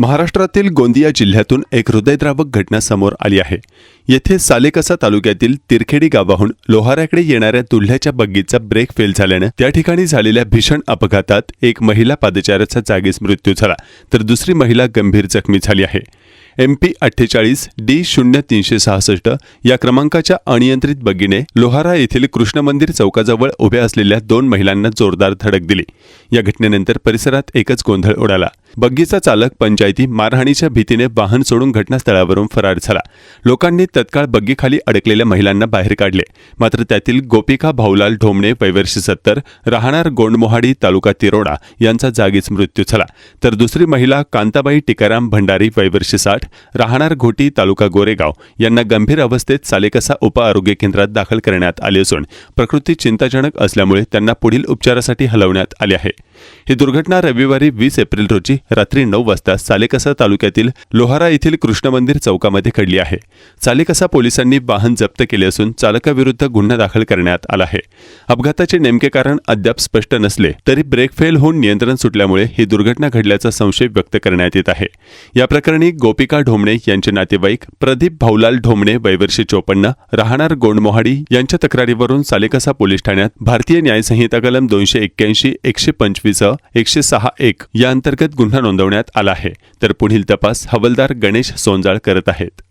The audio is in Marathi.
महाराष्ट्रातील गोंदिया जिल्ह्यातून एक हृदयद्रावक घटना समोर आली आहे. येथे सालेकसा तालुक्यातील तिरखेडी गावाहून लोहाऱ्याकडे येणाऱ्या दुल्ह्याच्या बग्गीचा ब्रेक फेल झाल्यानं त्या ठिकाणी झालेल्या भीषण अपघातात एक महिला पादचाऱ्याचा जागीच मृत्यू झाला तर दुसरी महिला गंभीर जखमी झाली आहे. एम पी अठ्ठेचाळीस डी शून्य तीनशे सहासष्ट या क्रमांकाच्या अनियंत्रित बग्गीने लोहारा येथील कृष्ण मंदिर चौकाजवळ उभ्या असलेल्या दोन महिलांना जोरदार धडक दिली. या घटनेनंतर परिसरात एकच गोंधळ उडाला. बग्गीचा चालक पंचायती मारहाणीच्या भीतीने वाहन सोडून घटनास्थळावरून फरार झाला. लोकांनी तत्काळ बग्गीखाली अडकलेल्या महिलांना बाहेर काढले. मात्र त्यातील गोपिका भाऊलाल ढोमणे वैवर्षी सत्तर राहणार गोंडमोहाडी तालुका तिरोडा यांचा जागीच मृत्यू झाला. तर दुसरी महिला कांताबाई टिकाराम भंडारी वैवर्षी साठ राहणार घोटी तालुका गोरेगाव यांना गंभीर अवस्थेत सालेकसा उप आरोग्य केंद्रात दाखल करण्यात आले असून प्रकृती चिंताजनक असल्यामुळे त्यांना पुढील उपचारासाठी हलवण्यात आले आहे. ही दुर्घटना रविवारी वीस एप्रिल रोजी रात्री नऊ वाजता सालेकसा तालुक्यातील लोहारा येथील कृष्ण मंदिर चौकामध्ये घडली आहे. सालेकसा पोलिसांनी वाहन जप्त केले असून चालकाविरुद्ध गुन्हा दाखल करण्यात आला आहे. अपघाताचे नेमके कारण अद्याप स्पष्ट नसले तरी ब्रेक फेल होऊन नियंत्रण सुटल्यामुळे ही दुर्घटना घडल्याचा संशय व्यक्त करण्यात येत आहे. या प्रकरणी गोपिका ढोमणे यांचे नातेवाईक प्रदीप भाऊलाल ढोमणे वैवर्षी चोपन्न राहणार गोंडमोहाडी यांच्या तक्रारीवरून सालेकसा पोलीस ठाण्यात भारतीय न्यायसंहिता कलम दोनशे एक्क्याऐंशी एकशे पंचवीस एकशे सहा एक या अंतर्गत गुन्हा नोंदवण्यात आला आहे. तर पुढील तपास हवलदार गणेश सोंजाळ करत आहेत.